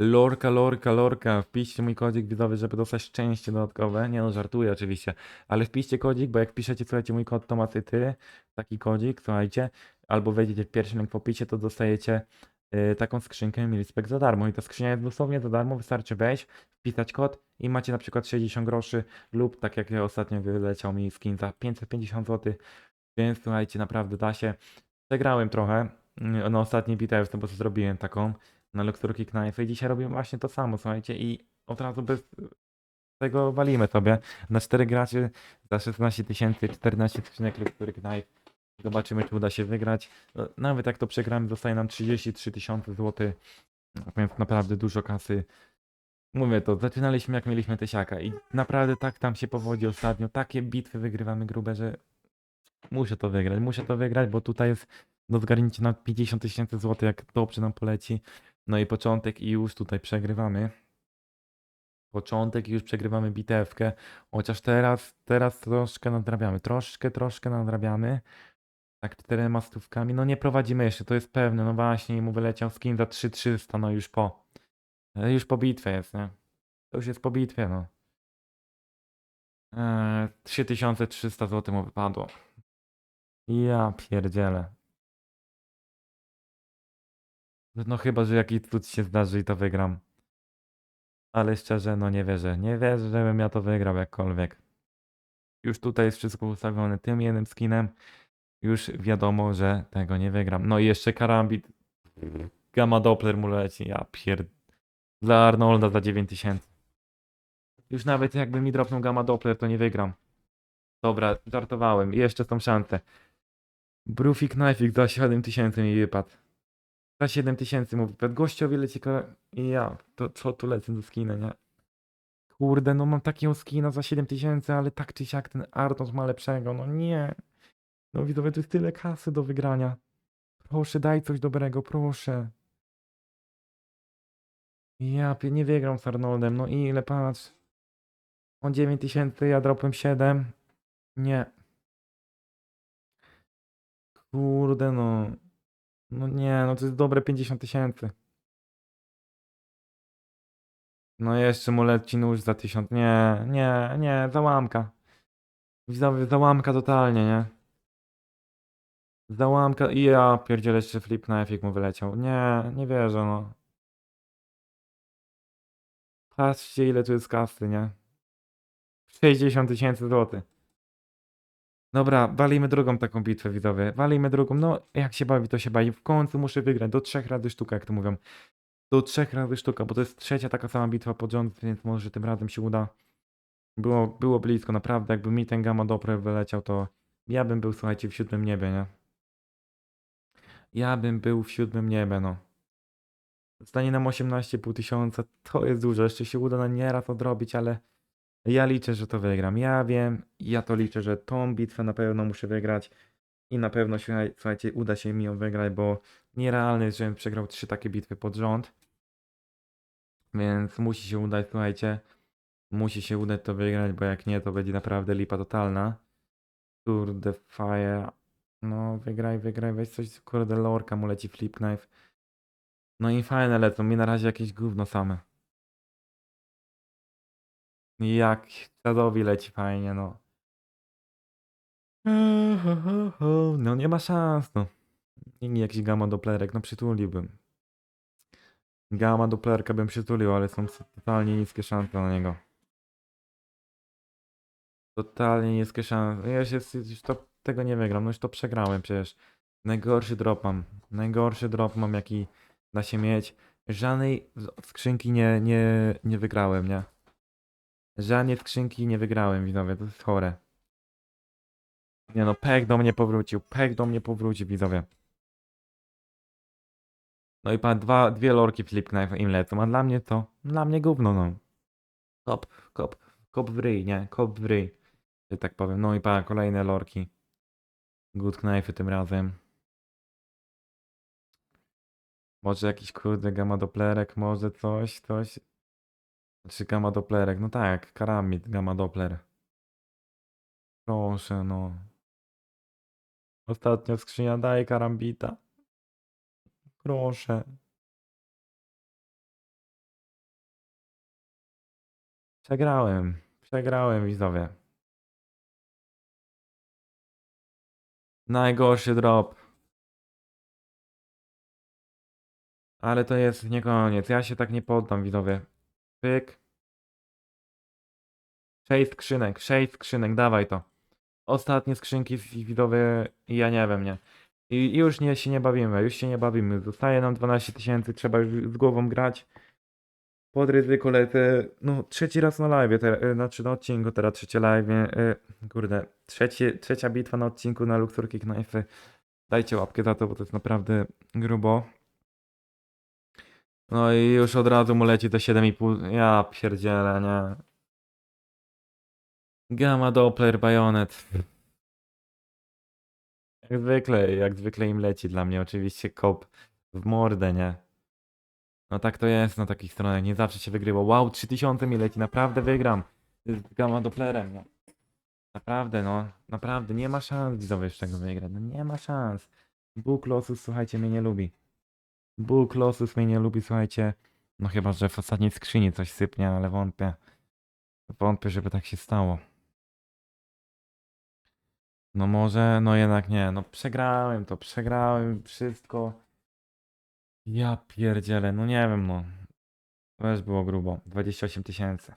Lorka, lorka, lorka. Wpiszcie mój kodzik widzowy, żeby dostać szczęście dodatkowe. Nie no, żartuję oczywiście. Ale wpiszcie kodzik, bo jak piszecie, słuchajcie, mój kod Tomatyty, taki kodzik, słuchajcie, albo wejdziecie w pierwszy link w opisie, to dostajecie y, taką skrzynkę Milispek za darmo. I ta skrzynia jest dosłownie za darmo, wystarczy wejść, wpisać kod i macie na przykład 60 groszy lub tak jak ja ostatnio wyleciał mi skin za 550 zł. Więc słuchajcie, naprawdę da się. Przegrałem trochę mm, na ostatniej bitewce, bo zrobiłem taką na Luxurki Knife i dzisiaj robimy właśnie to samo, słuchajcie, i od razu bez tego walimy sobie. Na 4 graczy za 16 tysięcy, 14 skrzynek Luxury Knife. Zobaczymy, czy uda się wygrać. No, Nawet jak to przegramy, zostaje nam 33 tysiące złotych, więc naprawdę dużo kasy. Mówię to, zaczynaliśmy jak mieliśmy tysiaka i naprawdę tak tam się powodzi ostatnio. Takie bitwy wygrywamy grube, że muszę to wygrać, muszę to wygrać, bo tutaj jest do zgarnięcia na 50 tysięcy złotych, jak dobrze nam poleci. No i początek i już tutaj przegrywamy. Początek i już przegrywamy bitewkę. Chociaż teraz, teraz troszkę nadrabiamy. Troszkę, troszkę nadrabiamy. Tak czterema stówkami. No nie prowadzimy jeszcze, to jest pewne. No właśnie, mu wyleciał skin za 3300, no już po. e, Już po bitwie jest, nie? To już jest po bitwie, no. Eee, 3300 zł mu wypadło. Ja pierdzielę. No chyba, że jakiś cud się zdarzy i to wygram. Ale szczerze, no nie wierzę. Nie wierzę, żebym ja to wygrał jakkolwiek. Już tutaj jest wszystko ustawione tym jednym skinem. Już wiadomo, że tego nie wygram. No i jeszcze karambit. Gamma Doppler mu leci. Ja pierd... Dla Arnolda za 9000. Już nawet jakby mi dropnął Gamma Doppler, to nie wygram. Dobra, żartowałem. Jeszcze są szanse. Brufik Knifik za 7000 mi wypadł. Za 7000 mówi, wypadł. gościowi leci kara... I ja, to co tu lecę do skina, nie? Kurde, no mam takiego skina za 7000, ale tak czy siak ten Arnold ma lepszego, no nie. No widzowie, to jest tyle kasy do wygrania. Proszę, daj coś dobrego, proszę. Ja nie wygram z Arnoldem, no ile, patrz. On 9000, ja dropem 7. Nie. Kurde, no. No nie, no to jest dobre 50 tysięcy. No jeszcze mu leci nóż za 1000. Nie, nie, nie, załamka. Widzowie, załamka totalnie, nie? Załamka i ja pierdzielę jeszcze flip na efekt mu wyleciał. Nie, nie wierzę, no. Patrzcie ile tu jest kasy, nie? 60 tysięcy złotych. Dobra, walimy drugą taką bitwę, widzowie. Walimy drugą. No, jak się bawi, to się bawi. W końcu muszę wygrać. Do trzech razy sztuka, jak to mówią. Do trzech razy sztuka, bo to jest trzecia taka sama bitwa pod rząd, więc może tym razem się uda. Było, było blisko, naprawdę. Jakby mi ten Gamma Doppler wyleciał, to ja bym był, słuchajcie, w siódmym niebie, nie? Ja bym był w siódmym niebie, no. Zostanie nam 18,5 tysiąca, to jest dużo. Jeszcze się uda na nieraz odrobić, ale ja liczę, że to wygram. Ja wiem, ja to liczę, że tą bitwę na pewno muszę wygrać i na pewno, słuchaj- słuchajcie, uda się mi ją wygrać, bo nierealne jest, żebym przegrał trzy takie bitwy pod rząd. Więc musi się udać, słuchajcie. Musi się udać to wygrać, bo jak nie, to będzie naprawdę lipa totalna. Kurde, fire. No, wygraj, wygraj, weź coś, kurde, lorka mu leci flip knife. No i fajne lecą, mi na razie jakieś gówno same. Jak Shadowi leci fajnie, no. No nie ma szans, no. Jakiś gamma doplerek, no przytuliłbym. Gamma doplerka bym przytulił, ale są totalnie niskie szanse na niego. Totalnie niskie szanse. Ja się już to, tego nie wygram, no już to przegrałem przecież. Najgorszy drop mam. Najgorszy drop mam jaki da się mieć. Żadnej skrzynki nie, nie, nie wygrałem, nie? Żadnej skrzynki nie wygrałem, widzowie, to jest chore. Nie no, Pek do mnie powrócił, Pek do mnie powrócił, widzowie. No i pan dwa, dwie lorki Flip Knife im lecą, a dla mnie to, dla mnie gówno, no. Kop, kop, kop w ryj, nie? Kop w ryj, że tak powiem. No i pan kolejne lorki. Good Knife tym razem. Może jakiś kurde gamma doplerek, może coś, coś. Czy gamma doplerek? No tak, karamid, gamma doppler. Proszę, no. Ostatnia skrzynia daje karambita. Proszę. Przegrałem. Przegrałem, widzowie. Najgorszy drop. Ale to jest nie koniec. Ja się tak nie poddam, widzowie. Pyk. Sześć skrzynek, sześć skrzynek, dawaj to. Ostatnie skrzynki z- widzowie, ja nie wiem, nie. I już nie, się nie bawimy, już się nie bawimy. Zostaje nam 12 tysięcy, trzeba już z głową grać. Pod ryzyko no trzeci raz na live, te, znaczy na odcinku teraz trzecie live, y, kurde, trzeci, trzecia bitwa na odcinku na Luxor Knife. Dajcie łapkę za to, bo to jest naprawdę grubo. No i już od razu mu leci te 7,5, ja pierdzielę, nie. Gamma Doppler Bayonet. Jak zwykle, jak zwykle im leci dla mnie oczywiście kop w mordę, nie? No tak to jest na takich stronach, nie zawsze się wygrywa. Wow, 3000 mi leci, naprawdę wygram z Gamma Dopplerem, no. Naprawdę, no, naprawdę, nie ma szans widzowie z tego wygrać, no nie ma szans. Bóg Losus, słuchajcie, mnie nie lubi. Bóg Losus mnie nie lubi, słuchajcie. No chyba, że w ostatniej skrzyni coś sypnie, ale wątpię. Wątpię, żeby tak się stało. No może, no jednak nie, no przegrałem to, przegrałem wszystko. Ja pierdzielę, no nie wiem, no. Też było grubo, 28 tysięcy.